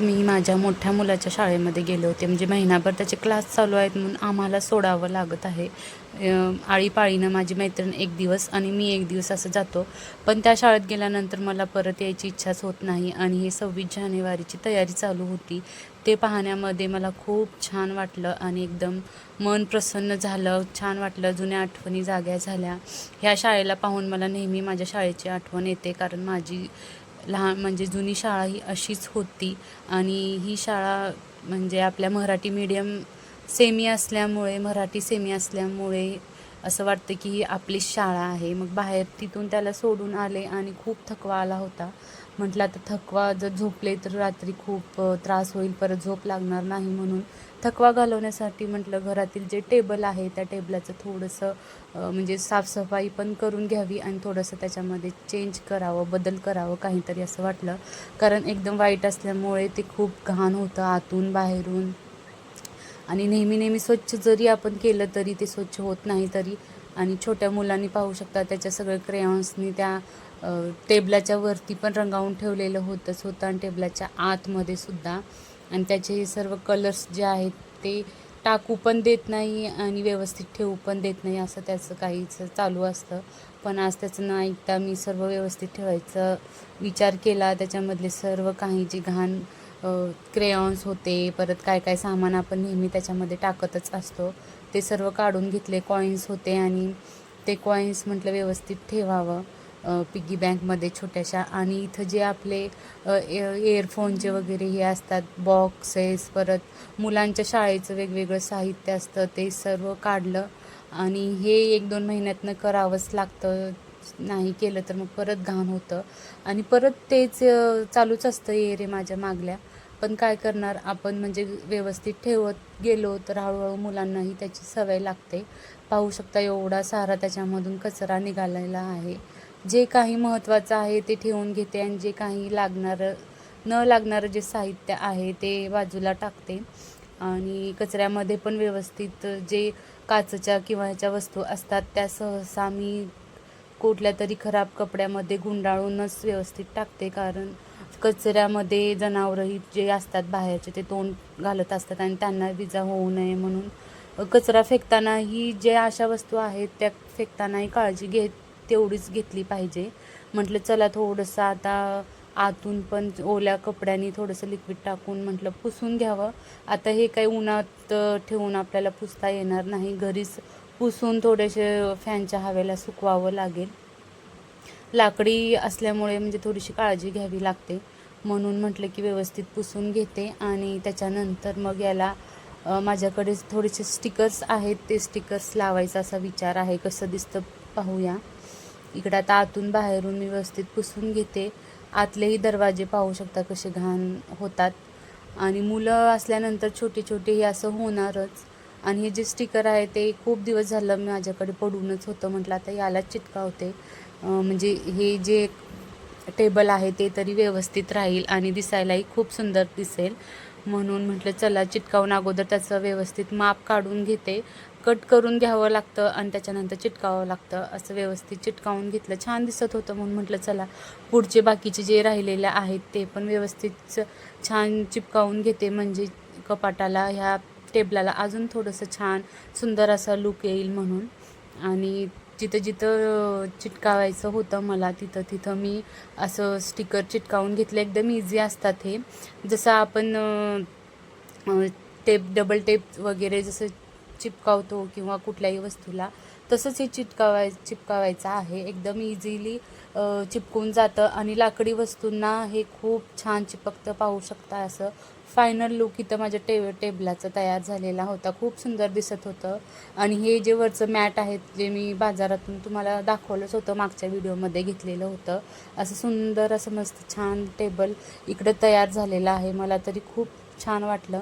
मी माझ्या मोठ्या मुलाच्या शाळेमध्ये गेले होते. म्हणजे महिनाभर त्याचे क्लास चालू आहेत म्हणून आम्हाला सोडावं लागत आहे. आळीपाळीनं माझी मैत्रीण एक दिवस आणि मी एक दिवस असं जातो. पण त्या शाळेत गेल्यानंतर मला परत यायची इच्छाच होत नाही आणि हे सव्वीस जानेवारीची तयारी चालू होती. ते पाहण्यामध्ये मला खूप छान वाटलं आणि एकदम मन प्रसन्न झालं. छान वाटलं जुन्या आठवणी जाग्या झाल्या. ह्या शाळेला पाहून मला नेहमी माझ्या शाळेची आठवण येते. कारण माझी लहान म्हणजे जुनी शाळा ही अशीच होती. आणि ही शाळा म्हणजे आपल्या मराठी मीडियम सेमी असल्यामुळे मराठी सेमी असल्यामुळे असं वाटतं की ही आपलीच शाळा आहे. मग बाहेर तिथून त्याला सोडून आले आणि खूप थकवा आला होता. म्हटलं आता थकवा जर झोपले तर रात्री खूप त्रास होईल परत झोप लागणार नाही म्हणून. थकवा घालवण्यासाठी म्हटलं घरातील जे टेबल आहे त्या टेबलाचं थोडंसं म्हणजे साफसफाई पण करून घ्यावी आणि थोडंसं त्याच्यामध्ये चेंज करावं बदल करावं काहीतरी असं वाटलं. कारण एकदम वाईट असल्यामुळे ते खूप घाण होतं आतून बाहेरून. आणि नेहमी नेहमी स्वच्छ जरी आपण केलं तरी ते स्वच्छ होत नाही तरी आणि छोट्या मुलांनी पाहू शकता त्याच्या सगळ्या क्रेयॉन्सनी त्या टेबलाच्या वरती पण रंगावून ठेवलेलं होतंच होतं आणि टेबलाच्या आतमध्ये सुद्धा. आणि त्याचे हे सर्व कलर्स जे आहेत ते टाकू पण देत नाही आणि व्यवस्थित ठेवू पण देत नाही असं त्याचं काहीच चालू असतं. पण आज त्याचं न ऐकता मी सर्व व्यवस्थित ठेवायचं विचार केला. त्याच्यामधले सर्व काही जे घाण क्रेयॉन्स होते परत काय काय सामान आपण नेहमी त्याच्यामध्ये टाकतच असतो. ते सर्व काढून घेतले कॉईन्स होते आणि ते कॉईन्स म्हटलं व्यवस्थित ठेवावं. पिगी बँकमध्ये छोट्याशा आणि इथं जे आपले इयरफोनचे वगैरे हे असतात बॉक्सेस परत मुलांच्या शाळेचं वेगवेगळं साहित्य असतं ते सर्व काढलं आणि हे एक दोन महिन्यातनं करावंच लागतं. नाही केलं तर मग परत घाण होतं. आणि परत तेच चालूच असतं ये रे माझ्या मागल्या. पण काय करणार? आपण म्हणजे व्यवस्थित ठेवत गेलो तर हळूहळू मुलांनाही त्याची सवय लागते. पाहू शकता एवढा सारा त्याच्यामधून कचरा निघालेला आहे. जे काही महत्त्वाचं आहे ते ठेवून घेते आणि जे काही लागणारं न लागणारं जे साहित्य आहे ते बाजूला टाकते. आणि कचऱ्यामध्ये पण व्यवस्थित जे काचच्या किंवा ह्याच्या वस्तू असतात त्या सहसा मी कुठल्या तरी खराब कपड्यामध्ये गुंडाळूनच व्यवस्थित टाकते. कारण कचऱ्यामध्ये जनावरही जे असतात बाहेरचे ते तोंड घालत असतात आणि त्यांना विजा होऊ नये म्हणून. कचरा फेकतानाही जे अशा वस्तू आहेत त्या फेकतानाही काळजी घेत तेवढीच घेतली पाहिजे. म्हटलं चला थोडंसं आता आतून पण ओल्या कपड्यांनी थोडंसं लिक्विड टाकून म्हटलं पुसून घ्यावं. आता हे काही उन्हात ठेवून आपल्याला पुसता येणार नाही. घरीच पुसून थोडेसे फॅनच्या हवेला सुकवावं लागेल. लाकडी असल्यामुळे म्हणजे थोडीशी काळजी घ्यावी लागते. म्हणून म्हटलं की व्यवस्थित पुसून घेते आणि त्याच्यानंतर मग याला माझ्याकडे थोडेसे स्टिकर्स आहेत ते स्टिकर्स लावायचा असा विचार आहे. कसं दिसतं पाहूया. इकडं आता आतून बाहेरून मी व्यवस्थित पुसून घेते. आतलेही दरवाजे पाहू शकता कसे घाण होतात. आणि मुलं असल्यानंतर छोटे छोटे हे असं होणारच. आणि हे जे स्टिकर आहे ते खूप दिवस झालं माझ्याकडे पडूनच होतं म्हटलं. आता यालाच चिटकावते. म्हणजे हे जे टेबल आहे ते तरी व्यवस्थित राहील आणि दिसायलाही खूप सुंदर दिसेल. म्हणून म्हटलं चला चिटकावून अगोदर त्याचं व्यवस्थित माप काढून घेते. कट करून घ्यावं लागतं आणि त्याच्यानंतर चिटकावं लागतं. असं व्यवस्थित चिटकावून घेतलं. छान दिसत होतं. म्हणून म्हटलं चला पुढचे बाकीचे जे राहिलेले आहेत ते पण व्यवस्थित छान चिपकावून घेते. म्हणजे कपाटाला ह्या टेबलाला अजून थोडंसं छान सुंदर असा लुक येईल म्हणून. आणि जिथं जिथं चिटकावायचं होतं मला तिथं तिथं मी असं स्टिकर चिटकावून घेतलं. एकदम इझी असतात हे. जसं आपण टेप डबल टेप वगैरे जसं चिपकावतो किंवा कुठल्याही वस्तूला तसंच हे चिटकावाय चिपकावायचं आहे. एकदम इझिली चिपकून जातं आणि लाकडी वस्तूंना हे खूप छान चिपकतं पाहू शकता असं. फायनल लुक इथं माझ्या टे टेबलाचा तयार झालेला होता. खूप सुंदर दिसत होतं. आणि हे जे वरचं मॅट आहेत जे मी बाजारातून तुम्हाला दाखवलंच होतं मागच्या व्हिडिओमध्ये घेतलेलं होतं. असं सुंदर असं मस्त छान टेबल इकडं तयार झालेलं आहे. मला तरी खूप छान वाटलं.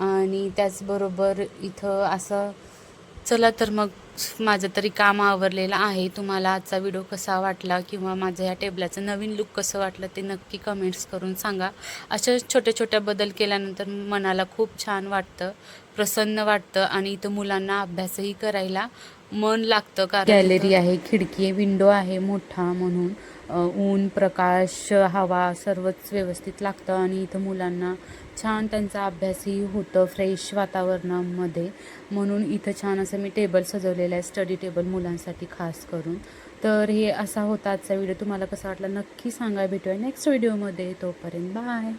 आणि त्याचबरोबर इथं असं चला तर मग माझं तरी काम आवरलेलं आहे. तुम्हाला आजचा व्हिडिओ कसा वाटला किंवा माझं ह्या टेबलाचं नवीन लुक कसं वाटलं ते नक्की कमेंट्स करून सांगा. अशा छोट्या छोट्या बदल केल्यानंतर मनाला खूप छान वाटतं प्रसन्न वाटतं आणि इथं मुलांना अभ्यासही करायला मन लागतं कारण गॅलरी आहे खिडकी आहे विंडो आहे मोठा म्हणून. ऊन प्रकाश हवा सर्वच व्यवस्थित लागतं आणि इथं मुलांना छान त्यांचा अभ्यासही होतं फ्रेश वातावरणामध्ये. म्हणून इथं छान असं मी टेबल सजवलेलं आहे स्टडी टेबल मुलांसाठी खास करून. तर हे असा होता आजचा व्हिडिओ तुम्हाला कसा वाटला नक्की सांगा भेटूया नेक्स्ट व्हिडिओमध्ये तोपर्यंत बाय